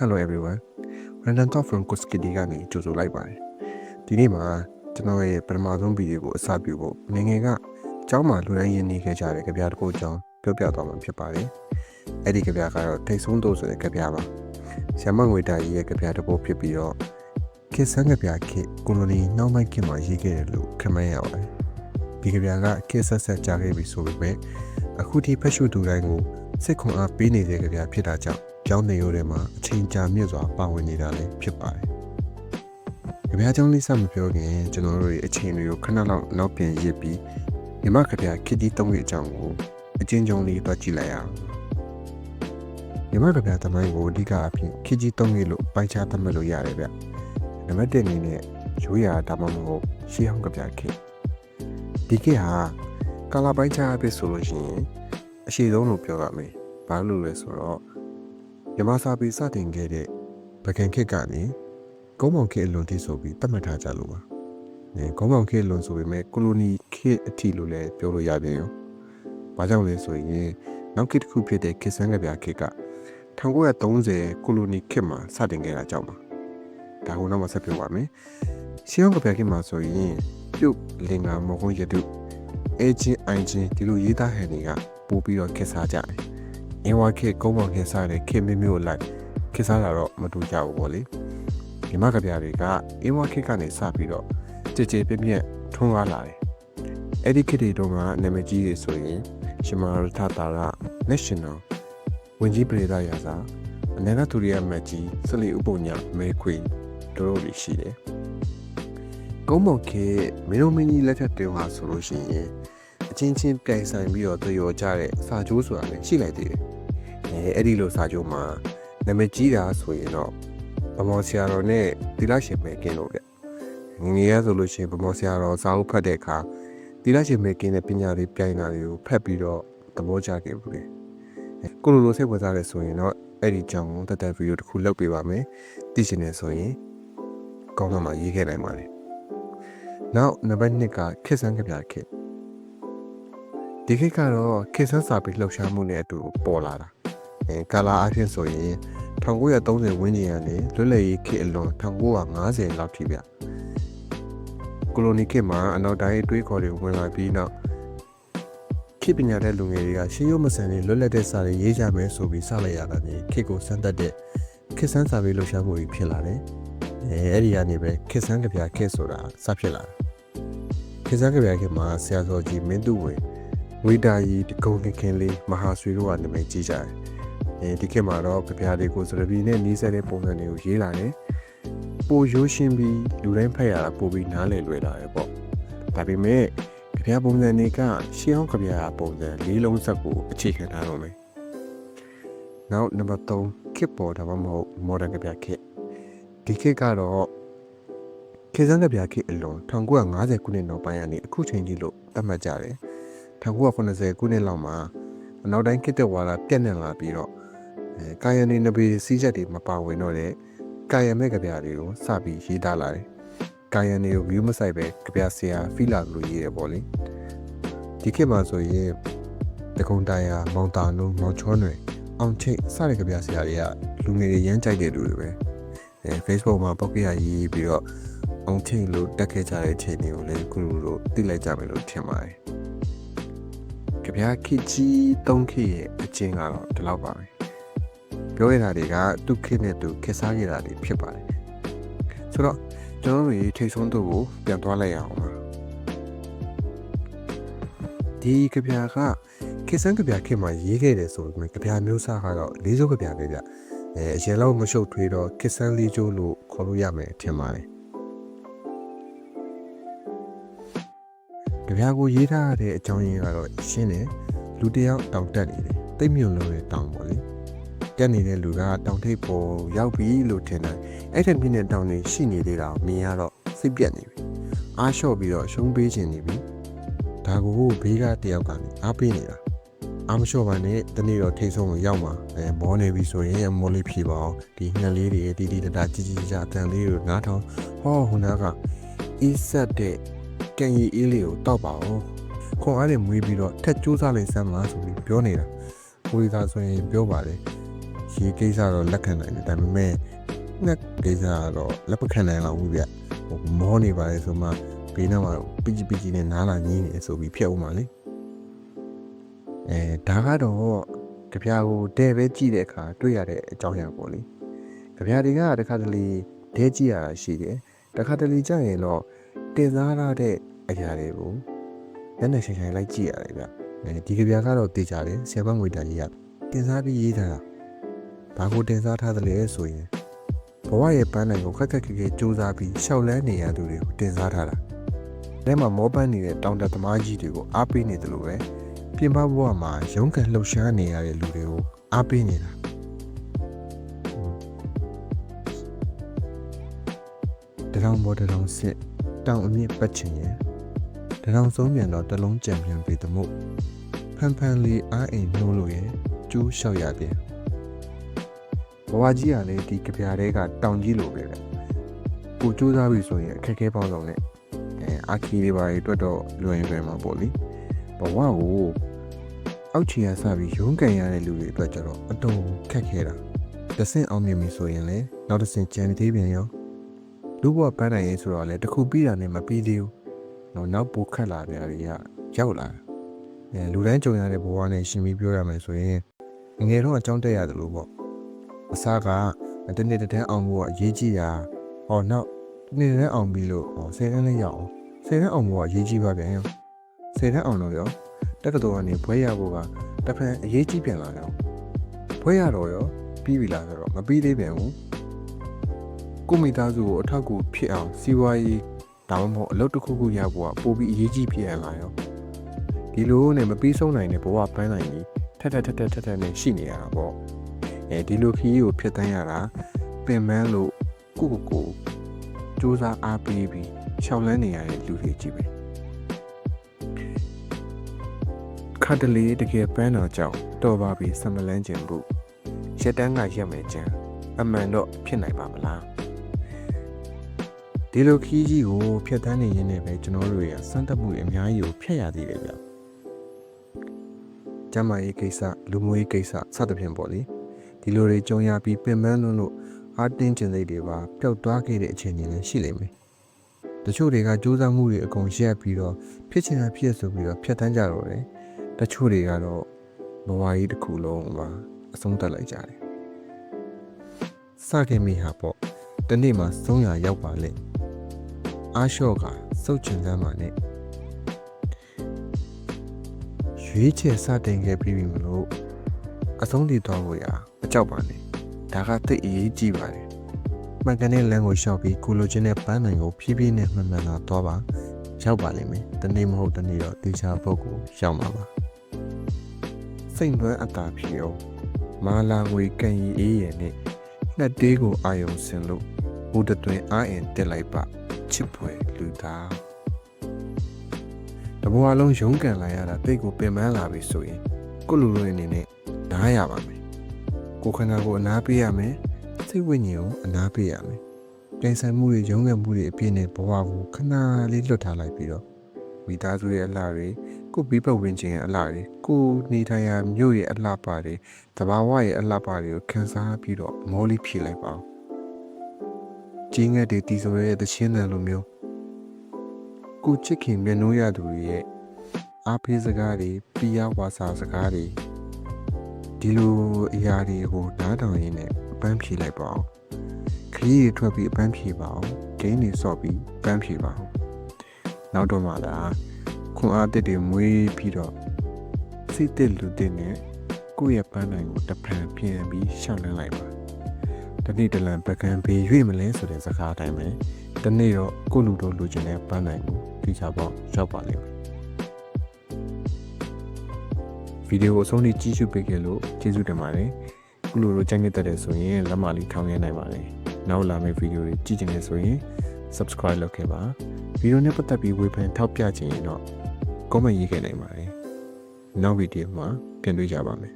Hello everyone. Random Talk from Kuskidi ကနေကြိုဆိုလိုက်ပါတယ်။ဒီနေ့မှာကျွန်တော်ရဲ့ပထမဆုံးဗီဒီယိုကိုအစပြုဖို့နေငယ်ကကျောင်းမှာလူတိုင်းရင်းနေခဲ့ကြတဲ့ကြပြတစ်ခုအကြောင်းပြောပြသွားမှာဖြစ်ပါတယ်။အဲ့ဒီကြပြကတော့ထိတ်ဆုံးတို့ဆိုတဲ့ကြပြပါ။ဆ iam ငွေတာကြီးရဲ့ကြပြတစ်ခုဖြစ်ပြီးတော့ခေဆန်းကြပြခေကိုလိုနီနှောင်းမိုက်ခေမှာရေးခဲ့တယ်လို့ခမန်းရပါတယ်။ဒီကြပြကခေဆက်ဆက်ကြားခဲ့ပြီဆိုပေမဲ့အခုထိဖက်ရှုသူတိုင်းကိုစစ်ခွန်အားပေးနေတဲ့ကြပြဖြစ်တာကြောင့် ကျောင်းနေရိုးထဲမှာအချိန်ကြာမြင့်စွာပါဝင်နေတာလည်းဖြစ်ပါတယ်။ကြပြကျောင်းလေးစမပြောခင်ကျွန်တော်တို့ရဲ့အချိန်တွေကိုခဏလောက်နောက်ပြန်ရစ်ပြီးမြမကြပြခစ်တီတုံးရဲ့အကြောင်းကိုအချင်းချင်းလေးတွက်ကြည့်လိုက်အောင်။မြမကြပြသမိုင်းကိုအဓိကအဖြစ်ခစ်ကြီးတုံးရဲ့လို့ပိုင်းခြားသတ်မှတ်လို့ရတယ်ဗျ။နံပါတ်1အနေနဲ့ရိုးရာဒါမှမဟုတ်ရှေးဟောင်းကြပြခစ်ဒီခေတ်ဟာကာလာပိုင်းခြားအဖြစ်ဆိုလို့ရှိရင်အရှိဆုံးလို့ပြောရမယ်။ဘာလို့လဲဆိုတော့ မြမစာပေစတင်ခဲ့တဲ့ဗကန်ခေတ်ကနေကုန်းမောင်ခေတ်အလွန်တိဆိုပြီးသတ်မှတ်ထားကြလို့ပါ။အဲကုန်းမောင်ခေတ်အလွန်ဆိုပေမဲ့ကိုလိုနီခေတ်အထိလို့လည်းပြောလို့ရပြန်ရော။ဘာကြောင့်လဲဆိုရင်နောက်ခေတ်တစ်ခုဖြစ်တဲ့ခေတ်ဆန်းကပြခေတ်က1930ကိုလိုနီခေတ်မှာစတင်ခဲ့တာကြောင့်ပါ။ဒါကနောက်မှဆက်ပြောပါမယ်။ရှင်းအောင်ကပြခေတ်မှာဆိုရင်ပြုတ်လင်္ကာမဟုတ်ရတုအဲချင်းအိုင်ချင်းဒီလိုရေးသားဟန်တွေကပို့ပြီးတော့ခေတ်စားကြတယ်။ အင်းဝါခေတ်ကုန်းမောင်ခေတ်စားတဲ့ခေတ်မျိုးမျိုးလိုက်ခေတ်စားတာတော့မတူကြဘူးပေါ့လေ။ဒီမကပြတွေကအင်းဝါခေတ်ကနေစပြီးတော့ကြည်ကြည်ပြည့်ပြည့်ထွန်းကားလာတယ်။အဲ့ဒီခေတ်တွေတော့ကနာမည်ကြီးတွေဆိုရင်ရှမာရထတာရ National ဝင်ကြီးပရိသတ်ရာစာအနေနဲ့သူရိယမက်ကြီးစလီဥပုံညာမဲခွေတို့တို့တွေရှိတယ်။ကုန်းမောင်ခေတ်မင်းတို့မင်းကြီးလက်ထက်တုန်းကဆိုလို့ရှိရင်အချင်းချင်းပြိုင်ဆိုင်ပြီးတော့တွေ့ရကြတဲ့စာကြိုးဆိုတာလည်းရှိလိုက်သေးတယ်။ အဲအဲ့ဒီလိုစာကြိုးမှာနာမည်ကြီးတာဆိုရင်တော့ဗမော်ဆရာတော်နဲ့သီလရှင်ပဲကင်းလို့ဗျ။ငယ်ငယ်ရဆိုလို့ရှိရင်ဗမော်ဆရာတော်စာအုပ်ဖတ်တဲ့အခါသီလရှင်ပဲကင်းတဲ့ပညာတွေပြိုင်တာတွေကိုဖတ်ပြီးတော့သဘောကျခဲ့ဘူးလေ။အဲကိုလိုလိုစိတ်ဝင်စားတယ်ဆိုရင်တော့အဲ့ဒီကြောင့်တက်တက်ဗီဒီယိုတစ်ခုလုပ်ပေးပါမယ်။သိချင်တယ်ဆိုရင်ကောင်းတော့မှရေးခဲ့နိုင်ပါလေ။နောက်နံပါတ်2ကခက်ဆန်းကြပြခေတ်ဒီခေတ်ကတော့ခေတ်ဆန်းစာပေလှုပ်ရှားမှုနဲ့အတူပေါ်လာတာအဲ ကာလာအဖြစ်ဆိုရင်1930ဝန်းကျင်ကနေလွတ်လပ်ရေးခေတ်အလွန်1950လောက်ထိဗျကိုလိုနီခေတ်မှာအနောက်တိုင်းအတွေးခေါ်တွေဝင်လာပြီးနောက်ခေတ်ပညာတဲ့လူငယ်တွေကရှေးရုံမဆန်တွေလွတ်လပ်တဲ့စာတွေရေးကြမယ်ဆိုပြီးစလိုက်ရတာနဲ့ခေတ်ကိုစမ်းသပ်တဲ့ခေတ်ဆန်းစာပေလှုပ်ရှားမှုတွေဖြစ်လာတယ်အဲအဲ့ဒီကနေပဲခေတ်ဆန်းကြပြခေတ်ဆိုတာစဖြစ်လာတယ်ခေတ်ဆန်းကြပြခေတ်မှာဆရာတော်ကြီးမင်းသူဝင်ဝိဒါယီတကုံခင်ခင်လေးမဟာဆွေတို့ကနာမည်ကြီးကြတယ်။ အဲဒီခေတ်မှာတော့ကြပြားတွေကိုစရပီနဲ့နီးစပ်တဲ့ပုံစံတွေကိုရေးလာတယ်။ပိုရိုးရှင်းပြီးလူတိုင်းဖတ်ရတာပိုပြီးနားလည်လွယ်လာတယ်ပေါ့။ဒါပေမဲ့ကြပြားပုံစံတွေကရှင်းအောင်ကြပြားပုံစံလေးလုံးဆက်ကိုအခြေခံထားတော့မယ်။နောက်နံပါတ်3ခေတ်ပေါ်ဒါမှမဟုတ် modern ကြပြားခေတ်ဒီခေတ်ကတော့ခေတ်စံကြပြားခေတ်အလွန်1950ခုနှစ်နောက်ပိုင်းကနေအခုချိန်ကြီးလို့သတ်မှတ်ကြတယ်။1980ခုနှစ်လောက်မှာအနောက်တိုင်းခေတ်တဲ့ဝါဒပြန့်နှံ့လာပြီးတော့အဲ ကာယန်နေနဘေစီးချက်တွေမပါဝင်တော့တဲ့ကာယန်မဲ့ကြပြတွေကိုစပြီးရေးသားလာတယ်။ကာယန်တွေကို view မဆိုင်ပဲကြပြဆရာဖီလာလို့ရေးတယ်ပေါ့လေ။ဒီခေတ်မှာဆိုရင်တကုံတရာမောင်တာနုမောင်ချောနွယ်အောင်ချိတ်စတဲ့ကြပြဆရာတွေကလူငယ်တွေရမ်းကြိုက်တဲ့လူတွေပဲ။အဲ Facebook မှာပောက်ကရရေးပြီးတော့အောင်ချိတ်လို့တက်ခဲ့ကြတဲ့အချိန်တွေကိုလည်းခုလိုလိုသိလိုက်ကြမယ်လို့ထင်ပါတယ်။ကြပြားခစ်ကြီးသုံးခေတ်ရဲ့အချင်းကတော့ဒီလောက်ပါပဲ ပြောရတာတွေကသူခေတ်နဲ့သူခေတ်စားရတာတွေဖြစ်ပါတယ်ဆိုတော့ကျွန်တော်တို့ထိတ်ဆုံးတို့ကိုပြန်သွားလိုက်အောင်ပါဒီကြပြားကခေတ်စန်းကြပြားခေတ်မှာရေးခဲ့တယ်ဆိုပေမဲ့ကြပြားမျိုးစားကတော့လေးစိုးကြပြားပဲဗျအဲအရင်လောက်မရှုပ်ထွေးတော့ခေတ်စန်းလေးကျိုးလို့ခေါ်လို့ရမယ်ထင်ပါတယ်ကြပြားကိုရေးထားရတဲ့အကြောင်းရင်းကတော့ရှင်းတယ်လူတယောက်တောင်တက်နေတယ်တိတ်မြုံလို့ရတောင်ပေါ့လေ တက်နေတဲ့လူကတောင်ထိပ်ပေါ်ရောက်ပြီလို့ထင်တယ်အဲ့ထက်မြင့်တဲ့တောင်တွေရှိနေသေးတာမြင်ရတော့စိတ်ပြက်နေပြီအားလျှော့ပြီးတော့ရှုံးပေးခြင်းနေပြီဒါကိုဘေးကတယောက်ကနေအားပေးနေတာအားမလျှော့ပါနဲ့တနေ့တော့ထိတ်ဆုံးကိုရောက်မှာအဲမောနေပြီဆိုရင်မောလေးဖြေပါအောင်ဒီငှက်လေးတွေတီတီတတာကြီးကြီးကြအတန်လေးတွေနားထောင်ဟောဟိုနာကအီးဆက်တဲ့ကံရီအေးလေးကိုတောက်ပါအောင်ခွန်အားတွေမွေးပြီးတော့ထက်ကြိုးစားလိုက်စမ်းပါဆိုပြီးပြောနေတာကိုရီသာဆိုရင်ပြောပါတယ် ရရေကိစ္စတော့လက်ခံနိုင်တယ်ဒါပေမဲ့ငှက်ကိစ္စကတော့လက်မခံနိုင်တော့ဘူးဗျဟိုမောနေပါလေဆိုမှဘေးနားမှာပီချီပီချီနဲ့နားလာငင်းနေဆိုပြီးဖြတ်ဦးမှာလေအဲဒါကတော့ကြပြာကိုဒဲပဲကြည့်တဲ့အခါတွေ့ရတဲ့အကြောင်းအရာပေါ့လေကြပြာတွေကတခါတလေဒဲကြည့်ရတာရှိတယ်တခါတလေကြာရင်တော့တင်စားရတဲ့အရာတွေကိုညနေချိန်ချိန်လိုက်ကြည့်ရတယ်ဗျအဲဒီကြပြာကတော့တေးကြတယ်ဆယ်ဘတ်ငွေတန်ကြီးကတင်စားပြီးရေးထားတာ ဘာကိုတင်စားထားသလဲဆိုရင်ဘဝရဲ့ပန်းနိုင်ကိုခက်ခက်ခဲခဲစူးစမ်းပြီးရှောက်လန်းနေရသူတွေကိုတင်စားထားတာအဲမှာမောပန်းနေတဲ့တောင်တသမားကြီးတွေကိုအားပေးနေတယ်လို့ပဲပြင်ပဘဝမှာရုန်းကန်လှုပ်ရှားနေရတဲ့လူတွေကိုအားပေးနေတာတရောင်ပေါ်တရောင်စစ်တောင်အမြင့်ပတ်ချင်ရဲ့တရောင်ဆုံးမြန်တော့တလုံးကြံပြန်ပေသမို့ဖန်ဖန်လေးအားအိမ်နှိုးလို့ရဲ့ကျိုးလျှောက်ရပြန် ဘဝကြီးကလည်းဒီကြပြားတွေကတောင်ကြီးလိုပဲပဲကိုစူးစမ်းပြီဆိုရင်အခက်အခဲပေါင်းစုံနဲ့အဲအာခီတွေပါတွေအတွက်တော့လွယ်ရင်လွယ်မှာပေါ့လေဘဝကိုအောက်ခြေကစပြီးရုန်းကန်ရတဲ့လူတွေအတွက်ကျတော့အတုံးခက်ခဲတာတစ်ဆင့်အောင်မြင်ပြီဆိုရင်လည်းနောက်တစ်ဆင့်ကြံသေးပြန်ရောလူဘဝပန်းနိုင်ရေးဆိုတော့လေတစ်ခုပြီးတာနဲ့မပြီးသေးဘူးတော့နောက်ပိုခက်လာတဲ့တွေကရောက်လာတယ်အဲလူတိုင်းကြုံရတဲ့ဘဝနဲ့ရှင်ပြီးပြောရမယ်ဆိုရင်ငယ်တော့အကြောင်းတက်ရတယ်လို့ပေါ့ အစားကတနေ့တစ်တန်းအောင်ဖို့ကအရေးကြီးတာဟောနောက်တနေ့တစ်တန်းအောင်ပြီလို့ဟောဆယ်တန်းလေးရအောင်ဆယ်တန်းအောင်ဖို့ကအရေးကြီးပါဗျာဆယ်တန်းအောင်တော့ရောတက္ကသိုလ်ကနေဘွဲရဖို့ကတစ်ဖက်အရေးကြီးပြန်လာတယ်ဘွဲရတော့ရောပြီးပြီလားဆိုတော့မပြီးသေးပြန်ဘူးကိုမိသားစုကိုအထောက်အကူဖြစ်အောင်စီးပွားရေးဒါမှမဟုတ်အလုပ်တစ်ခုခုရဖို့ကပိုပြီးအရေးကြီးဖြစ်ရလာရောဒီလိုနဲ့မပြီးဆုံးနိုင်တဲ့ဘဝပန်းနိုင်ကြီးထက်ထက်ထက်ထက်ထက်ထက်နဲ့ရှိနေရတာပေါ့ အဲဒီလိုခီးကိုဖျက်တမ်းရတာပင်ပန်းလို့ကိုကိုကိုစူးစမ်းအားပေးပြီးရှောက်လန်းနေရတဲ့လူတွေကြီးပဲခါတလေတကယ်ပန်းတော်ကြောင့်တော်ပါပြီဆမလန်းကျင်ဖို့ရက်တန်းကရက်မယ်ကြံအမှန်တော့ဖြစ်နိုင်ပါမလားဒီလိုခီးကြီးကိုဖျက်တမ်းနေရင်းနဲ့ပဲကျွန်တော်တို့ရစမ်းသပ်မှုတွေအများကြီးကိုဖျက်ရသေးတယ်ဗျကျမ်းမာရေးကိစ္စလူမှုရေးကိစ္စစသဖြင့်ပေါ့လေ ဒီလိုတွေကြုံရပြီးပင်ပန်းလွန်းလို့အားတင်းကျင်စိတ်တွေပါပျောက်သွားခဲ့တဲ့အခြေအနေလည်းရှိလိမ့်မယ်တချို့တွေကစူးစမ်းမှုတွေအကုန်ရက်ပြီးတော့ဖြစ်ချင်တာဖြစ်ဆိုပြီးတော့ဖျက်တမ်းကြတော့တယ်တချို့တွေကတော့ဘဝကြီးတစ်ခုလုံးပါအဆုံးသတ်လိုက်ကြတယ်စခင်မိဟာပေါ့တနေ့မှဆုံးရရောက်ပါလေအားလျှော့ကစုတ်ချင်စမ်းပါနဲ့ရွေးချယ်စတင်ခဲ့ပြီးပြီမလို့ အဆုံးတည်သွားဖို့ရာမကြောက်ပါနဲ့ဒါကသိအရေးကြီးပါတယ်မှန်ကန်တဲ့လမ်းကိုလျှောက်ပြီးကိုလိုချင်တဲ့ပန်းနိုင်ကိုဖြည်းဖြည်းနဲ့မှန်မှန်သာသွားပါရောက်ပါလိမ့်မယ်တနေ့မဟုတ်တနေ့တော့တေချာပုတ်ကိုရောက်မှာပါစိတ်သွမ်းအတာဖြစ်အောင်မာလာငွေကန်ရီအေးရယ်နဲ့နှက်တေးကိုအာယုံစင်လို့ဘူတသွင်းအာအင်တက်လိုက်ပါချစ်ဖွယ်လူသားတဘွားလုံးရုန်းကန်လာရတာတိတ်ကိုပင်ပန်းလာပြီဆိုရင်ကိုလူလူအနေနဲ့ နားရပါမယ်ကိုခန္ဓာကိုအနားပေးရမယ်စိတ်ဝိညာဉ်ကိုအနားပေးရမယ်ကြိုင်ဆိုင်မှုတွေရုန်းကန်မှုတွေအပြည့်နဲ့ဘဝကိုခဏလေးလွတ်ထားလိုက်ပြီးတော့မိသားစုရဲ့အလှတွေကိုပြီးပတ်ဝန်းကျင်ရဲ့အလှတွေကိုနေထိုင်ရာမြို့ရဲ့အလှပါတွေတဘာဝရဲ့အလှပါတွေကိုခန်းစားပြီးတော့မောလေးဖြည့်လိုက်ပါအောင်ကြီးငယ်တွေတီးဆိုရဲတချင်းတန်လိုမျိုးကိုချစ်ခင်မျက်နှိုးရသူတွေရဲ့အားပေးစကားတွေပြရဝါစာစကားတွေ ဒီလိုအရာတွေကိုနားထောင်ရင်းနဲ့အပန်းဖြေလိုက်ပါအောင်ခရီးတွေထွက်ပြီးအပန်းဖြေပါအောင်ဂိမ်းတွေဆော့ပြီးအပန်းဖြေပါအောင်နောက်တော့မှလားခွန်အားတစ်တွေမွေးပြီးတော့စိတ်တစ်လူတစ်နဲ့ကိုယ့်ရဲ့ပန်းနိုင်ကိုတပံပြန်ပြီးရှောက်လန်းလိုက်ပါတနေ့တလန်ပကံဘေးရွေ့မလဲဆိုတဲ့စကားအတိုင်းပဲတနေ့တော့ကိုလူတို့လူချင်တဲ့ပန်းနိုင်ကိုဒီချပေါ့ရောက်ပါလိမ့်မယ် ဗီဒီယိုကိုအဆုံးထိကြည့်ရှုပေးခဲ့လို့ကျေးဇူးတင်ပါတယ်ခုလိုလိုကြိုက်နေတဲ့တဲ့ဆိုရင်လက်မလေးထောင်းရနိုင်ပါတယ်နောက်လာမယ့်ဗီဒီယိုတွေကြည့်ချင်နေဆိုရင် subscribe လုပ်ခဲ့ပါဗီဒီယိုနဲ့ပတ်သက်ပြီးဝေဖန်ထောက်ပြချင်ရင်တော့ comment ရေးခဲ့နိုင်ပါတယ်နောက်ဗီဒီယိုမှာပြန်တွေ့ကြပါမယ်